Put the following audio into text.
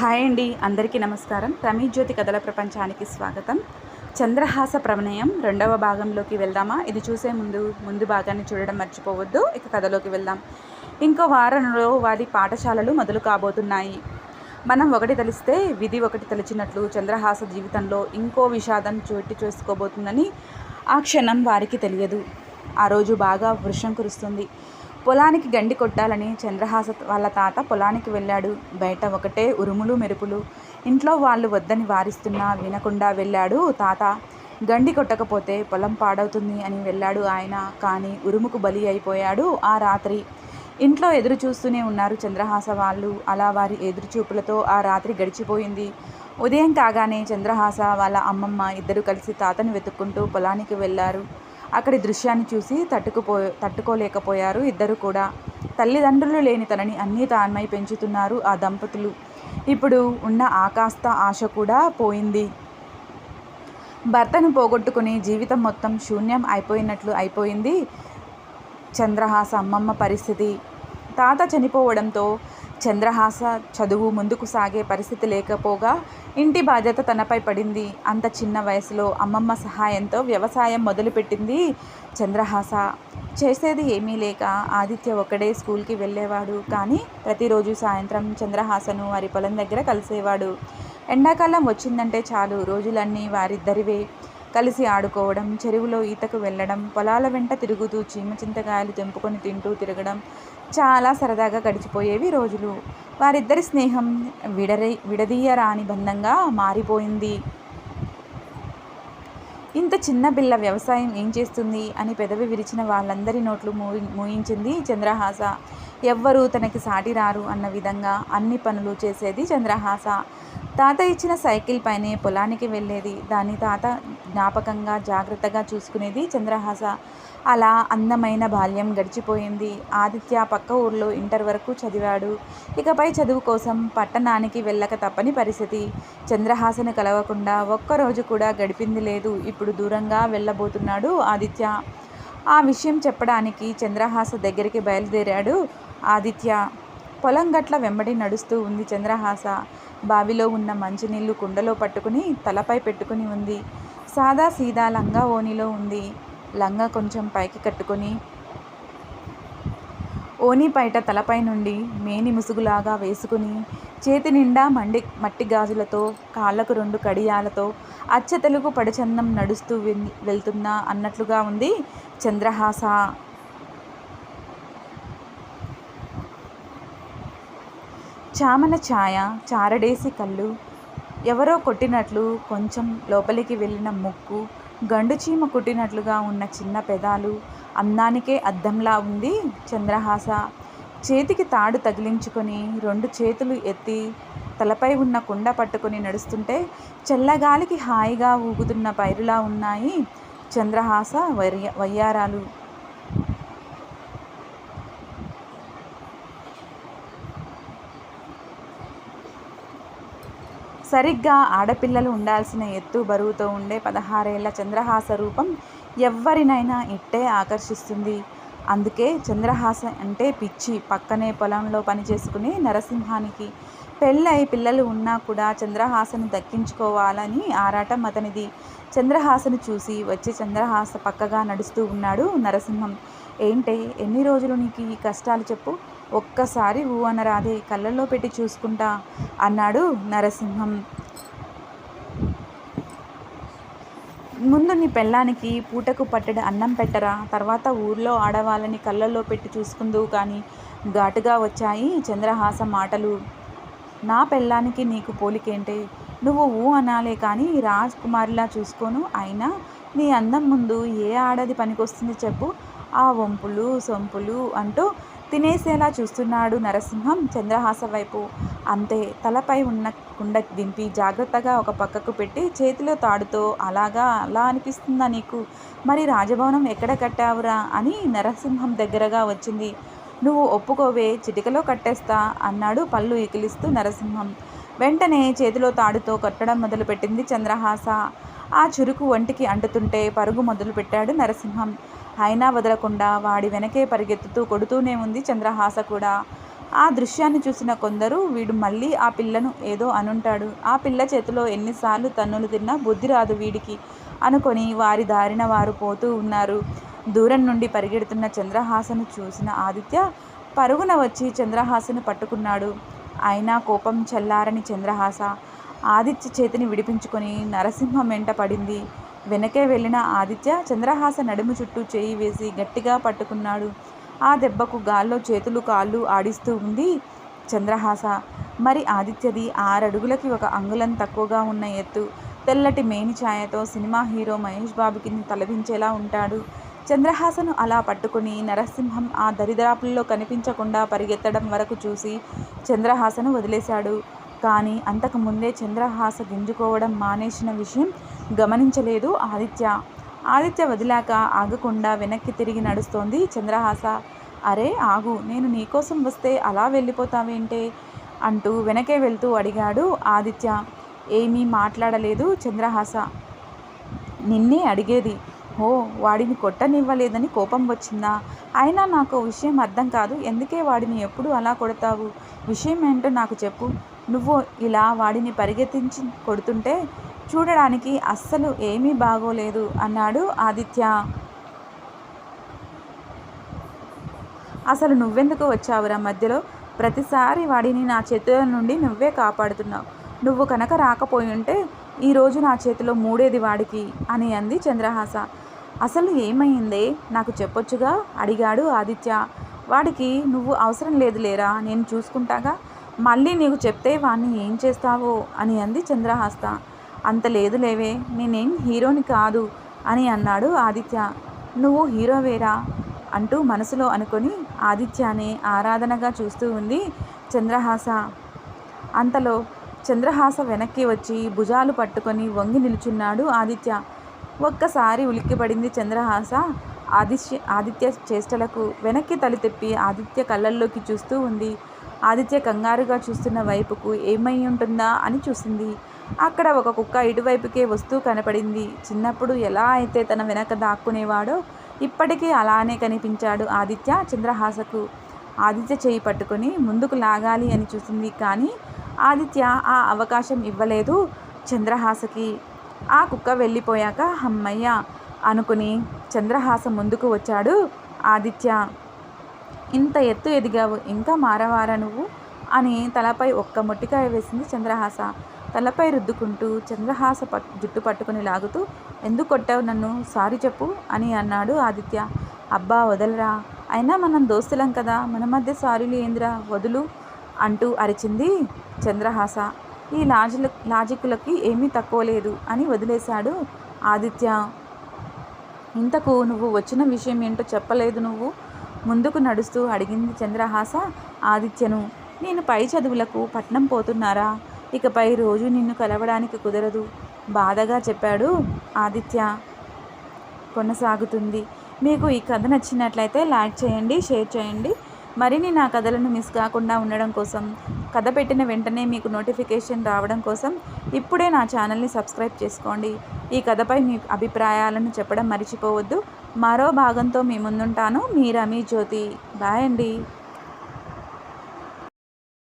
Hi అండి అందరికీ నమస్కారం. జ్యోతి కథల ప్రపంచానికి స్వాగతం. చంద్రహాస ప్రమేయం రెండవ భాగంలోకి వెళ్దామా? ఇది చూసే ముందు ముందు భాగాన్ని చూడడం మర్చిపోవద్దు. ఇక కథలోకి వెళ్దాం. ఇంకో వారంలో వారి పాఠశాలలు మొదలు కాబోతున్నాయి. మనం ఒకటి తెలిస్తే విధి ఒకటి తెలిసినట్లు చంద్రహాస జీవితంలో ఇంకో విషాదం చోటు చేసుకోబోతుందని ఆ క్షణం వారికి తెలియదు. ఆ రోజు బాగా వృషం కురుస్తుంది. పొలానికి గండి కొట్టాలని చంద్రహాస వాళ్ళ తాత పొలానికి వెళ్ళాడు. బయట ఒకటే ఉరుములు మెరుపులు. ఇంట్లో వాళ్ళు వద్దని వారిస్తున్నా వినకుండా వెళ్ళాడు తాత. గండి కొట్టకపోతే పొలం పాడవుతుంది అని వెళ్ళాడు ఆయన. కానీ ఉరుముకు బలి అయిపోయాడు ఆ రాత్రి. ఇంట్లో ఎదురు చూస్తూనే ఉన్నారు చంద్రహాస వాళ్ళు. అలా వారి ఎదురుచూపులతో ఆ రాత్రి గడిచిపోయింది. ఉదయం కాగానే చంద్రహాస వాళ్ళ అమ్మమ్మ ఇద్దరు కలిసి తాతను వెతుక్కుంటూ పొలానికి వెళ్ళారు. అక్కడి దృశ్యాన్ని చూసి తట్టుకుపో తట్టుకోలేకపోయారు. ఇద్దరు కూడా తల్లిదండ్రులు లేని తనని అన్నీ తాన్మై పెంచుతున్నారు ఆ దంపతులు. ఇప్పుడు ఉన్న ఆకాస్త ఆశ కూడా పోయింది. భర్తను పోగొట్టుకుని జీవితం మొత్తం శూన్యం అయిపోయినట్లు అయిపోయింది చంద్రహాస అమ్మమ్మ పరిస్థితి. తాత చనిపోవడంతో చంద్రహాస చదువు ముందుకు సాగే పరిస్థితి లేకపోగా ఇంటి బాధ్యత తనపై పడింది. అంత చిన్న వయసులో అమ్మమ్మ సహాయంతో వ్యవసాయం మొదలుపెట్టింది చంద్రహాస. చేసేది ఏమీ లేక ఆదిత్య ఒకడే స్కూల్కి వెళ్ళేవాడు. కానీ ప్రతిరోజు సాయంత్రం చంద్రహాసను వారి పొలం దగ్గర కలిసేవాడు. ఎండాకాలం వచ్చిందంటే చాలు రోజులన్నీ వారిద్దరివే. కలిసి ఆడుకోవడం చెరువులో ఈతకు వెళ్ళడం పొలాల వెంట తిరుగుతూ చీమ చింతకాయలు తెంపుకొని తింటూ తిరగడం చాలా సరదాగా గడిచిపోయేవి రోజులు. వారిద్దరి స్నేహం విడరే విడదీయరాని బంధంగా మారిపోయింది. ఇంత చిన్న బిల్ల వ్యవసాయం ఏం చేస్తుంది అని పెదవి విరిచిన వాళ్ళందరి నోట్లు మూయి మూయించింది చంద్రహాస. ఎవ్వరూ తనకి సాటి రారు అన్న విధంగా అన్ని పనులు చేసేది చంద్రహాస. తాత ఇచ్చిన సైకిల్ పైనే పొలానికి వెళ్ళేది. దాన్ని తాత జ్ఞాపకంగా జాగ్రత్తగా చూసుకునేది చంద్రహాస. అలా అందమైన బాల్యం గడిచిపోయింది. ఆదిత్య పక్క ఊర్లో ఇంటర్ వరకు చదివాడు. ఇకపై చదువు కోసం పట్టణానికి వెళ్ళక తప్పని పరిస్థితి. చంద్రహాసను కలవకుండా ఒక్కరోజు కూడా గడిపింది లేదు. ఇప్పుడు దూరంగా వెళ్ళబోతున్నాడు ఆదిత్య. ఆ విషయం చెప్పడానికి చంద్రహాస దగ్గరికి బయలుదేరాడు ఆదిత్య. పొలం గట్ల వెంబడి నడుస్తూ ఉంది చంద్రహాస. బావిలో ఉన్న మంచినీళ్ళు కుండలో పట్టుకుని తలపై పెట్టుకుని ఉంది. సాదా సీదా లంగా ఓనిలో ఉంది. లంగా కొంచెం పైకి కట్టుకొని ఓని పైట తలపై నుండి మేని ముసుగులాగా వేసుకుని చేతి నిండా మండి మట్టి గాజులతో కాళ్ళకు రెండు కడియాలతో అచ్చ తెలుగు పడిచందం నడుస్తూ వెళ్తున్నా అన్నట్లుగా ఉంది చంద్రహాస. చామన ఛాయ చారడేసి కళ్ళు. ఎవరో కొట్టినట్లు కొంచెం లోపలికి వెళ్ళిన ముక్కు గండు చీమ కుట్టినట్లుగా ఉన్న చిన్న పెదాలు అందానికే అద్దంలా ఉంది చంద్రహాస. చేతికి తాడు తగిలించుకొని రెండు చేతులు ఎత్తి తలపై ఉన్న కుండ పట్టుకొని నడుస్తుంటే చల్లగాలికి హాయిగా ఊగుతున్న పైరులా ఉన్నాయి చంద్రహాస వయ్య వయ్యారాలు. సరిగ్గా ఆడపిల్లలు ఉండాల్సిన ఎత్తు బరువుతో ఉండే పదహారేళ్ళ చంద్రహాస రూపం ఎవ్వరినైనా ఇట్టే ఆకర్షిస్తుంది. అందుకే చంద్రహాస అంటే పిచ్చి పక్కనే పొలంలో పనిచేసుకునే నరసింహానికి పెళ్ళై పిల్లలు ఉన్నా కూడా చంద్రహాసను దక్కించుకోవాలని ఆరాటం అతనిది. చంద్రహాసను చూసి వచ్చి చంద్రహాస పక్కగా నడుస్తూ ఉన్నాడు నరసింహం. ఏంటే ఎన్ని రోజులు నీకు ఈ కష్టాలు చెప్పు? ఒక్కసారి ఊ అనరాదే కళ్ళల్లో పెట్టి చూసుకుంటా అన్నాడు నరసింహం. ముందు నీ పెళ్ళానికి పూటకు పట్టడి అన్నం పెట్టరా? తర్వాత ఊర్లో ఆడవాళ్ళని కళ్ళల్లో పెట్టి చూసుకుందువు కానీ ఘాటుగా వచ్చాయి చంద్రహాస మాటలు. నా పెళ్ళానికి నీకు పోలికేంటి? నువ్వు ఊ అనాలే కానీ రాజ్ కుమారిలా చూసుకోను. అయినా నీ అందం ముందు ఏ ఆడది పనికొస్తుంది చెప్పు. ఆ వంపులు సొంపులు అంటూ తినేసేలా చూస్తున్నాడు నరసింహం చంద్రహాస వైపు. అంతే తలపై ఉన్న కుండ దింపి జాగ్రత్తగా ఒక పక్కకు పెట్టి చేతిలో తాడుతో అలాగా అలా అనిపిస్తుందా నీకు? మరి రాజభవనం ఎక్కడ కట్టావురా అని నరసింహం దగ్గరగా వచ్చింది. నువ్వు ఒప్పుకోవే చిటికలో కట్టేస్తా అన్నాడు పళ్ళు ఇకిలిస్తూ నరసింహం. వెంటనే చేతిలో తాడుతో కట్టడం మొదలుపెట్టింది చంద్రహాస. ఆ చురుకు ఒంటికి అంటుతుంటే పరుగు మొదలుపెట్టాడు నరసింహం. అయినా వదలకుండా వాడి వెనకే పరిగెత్తుతూ కొడుతూనే ఉంది చంద్రహాస కూడా. ఆ దృశ్యాన్ని చూసిన కొందరు వీడు మళ్ళీ ఆ పిల్లను ఏదో అనుంటాడు. ఆ పిల్ల చేతిలో ఎన్నిసార్లు తన్నులు తిన్నా బుద్ధి రాదు వీడికి అనుకొని వారి దారిన వారు పోతూ ఉన్నారు. దూరం నుండి పరిగెడుతున్న చంద్రహాసను చూసిన ఆదిత్య పరుగున వచ్చి చంద్రహాసను పట్టుకున్నాడు. అయినా కోపం చల్లారని చంద్రహాస ఆదిత్య చేతిని విడిపించుకొని నరసింహం వెంట పడింది. వెనకే వెళ్ళిన ఆదిత్య చంద్రహాస నడుము చుట్టూ చేయి వేసి గట్టిగా పట్టుకున్నాడు. ఆ దెబ్బకు గాల్లో చేతులు కాళ్ళు ఆడిస్తూ ఉంది చంద్రహాస. మరి ఆదిత్యది ఆరడుగులకి ఒక అంగుళం తక్కువగా ఉన్న ఎత్తు తెల్లటి మేని ఛాయతో సినిమా హీరో మహేష్ బాబు కింద తలవించేలా ఉంటాడు. చంద్రహాసను అలా పట్టుకుని నరసింహం ఆ దరిద్రాపుల్లో కనిపించకుండా పరిగెత్తడం వరకు చూసి చంద్రహాసను వదిలేశాడు. కానీ అంతకు ముందే చంద్రహాస గింజుకోవడం మానేసిన విషయం గమనించలేదు ఆదిత్య. ఆదిత్య వదిలాక ఆగకుండా వెనక్కి తిరిగి నడుస్తోంది చంద్రహాస. అరే ఆగు నేను నీకోసం వస్తే అలా వెళ్ళిపోతావేంటే? అంటూ వెనకే వెళ్తూ అడిగాడు ఆదిత్య. ఏమీ మాట్లాడలేదు చంద్రహాస. నిన్నే అడిగేది ఓ వాడిని కొట్టనివ్వలేదని కోపం వచ్చిందా? అయినా నాకు విషయం అర్థం కాదు. ఎందుకే వాడిని ఎప్పుడు అలా కొడతావు? విషయం ఏంటో నాకు చెప్పు. నువ్వు ఇలా వాడిని పరిగెత్తించి కొడుతుంటే చూడడానికి అస్సలు ఏమీ బాగోలేదు అన్నాడు ఆదిత్య. అసలు నువ్వెందుకు వచ్చావురా మధ్యలో? ప్రతిసారి వాడిని నా చేతుల నుండి నువ్వే కాపాడుతున్నావు. నువ్వు కనుక రాకపోయి ఉంటే ఈరోజు నా చేతిలో మూడేది వాడికి అని అంది చంద్రహాస. అసలు ఏమైందే? నాకు చెప్పొచ్చుగా? అడిగాడు ఆదిత్య. వాడికి నువ్వు అవసరం లేదు లేరా నేను చూసుకుంటాగా? మళ్ళీ నీకు చెప్తే వాణ్ణి ఏం చేస్తావో? అని అంది చంద్రహాస్త. అంత లేదు లేవే నేనేం హీరోని కాదు అని అన్నాడు ఆదిత్య. నువ్వు హీరోవేరా? అంటూ మనసులో అనుకొని ఆదిత్యాన్ని ఆరాధనగా చూస్తూ ఉంది చంద్రహాస. అంతలో చంద్రహాస వెనక్కి వచ్చి భుజాలు పట్టుకొని వంగి నిలుచున్నాడు ఆదిత్య. ఒక్కసారి ఉలిక్కిపడింది చంద్రహాస. ఆదిత్య ఆదిత్య చేష్టలకు వెనక్కి తలి ఆదిత్య కళ్ళల్లోకి చూస్తూ ఉంది. ఆదిత్య కంగారుగా చూస్తున్న వైపుకు ఏమై ఉంటుందా అని చూసింది. అక్కడ ఒక కుక్క ఇటువైపుకే వస్తూ కనపడింది. చిన్నప్పుడు ఎలా అయితే తన వెనక దాక్కునేవాడో ఇప్పటికీ అలానే కనిపించాడు ఆదిత్య చంద్రహాసకు. ఆదిత్య చేయి పట్టుకొని ముందుకు లాగాలి అని చూసింది కానీ ఆదిత్య ఆ అవకాశం ఇవ్వలేదు చంద్రహాసకి. ఆ కుక్క వెళ్ళిపోయాక హమ్మయ్య అనుకుని చంద్రహాస ముందుకు వచ్చాడు. ఆదిత్య ఇంత ఎత్తు ఎదిగావు ఇంకా మారవారా నువ్వు? అని తలపై ఒక్క మొట్టికాయ వేసింది చంద్రహాస. తలపై రుద్దుకుంటూ చంద్రహాస పట్ జుట్టు పట్టుకుని లాగుతూ ఎందుకు కొట్టావు నన్ను? సారీ చెప్పు అని అన్నాడు ఆదిత్య. అబ్బా వదలరా. అయినా మనం దోస్తులం కదా మన మధ్య సారీలు ఏందిరా? వదులు అంటూ అరిచింది చంద్రహాస. ఈ లాజిల లాజిక్లకి ఏమీ తక్కువ లేదు అని వదిలేశాడు ఆదిత్య. ఇంతకు నువ్వు వచ్చిన విషయం ఏంటో చెప్పలేదు నువ్వు? ముందుకు నడుస్తూ అడిగింది చంద్రహాస ఆదిత్యను. నేను పై చదువులకు పట్నం పోతున్నారా? ఇకపై రోజు నిన్ను కలవడానికి కుదరదు బాధగా చెప్పాడు ఆదిత్య. కొనసాగుతుంది. మీకు ఈ కథ నచ్చినట్లయితే లైక్ చేయండి షేర్ చేయండి. మరిన్ని నా కథలను మిస్ కాకుండా ఉండడం కోసం కథ పెట్టిన వెంటనే మీకు నోటిఫికేషన్ రావడం కోసం ఇప్పుడే నా ఛానల్ని సబ్స్క్రైబ్ చేసుకోండి. ఈ కథపై మీ అభిప్రాయాలను చెప్పడం మర్చిపోవద్దు. మరో భాగంతో మీ ముందుంటాను. మీ రమీ జ్యోతి. బాయ్ అండి.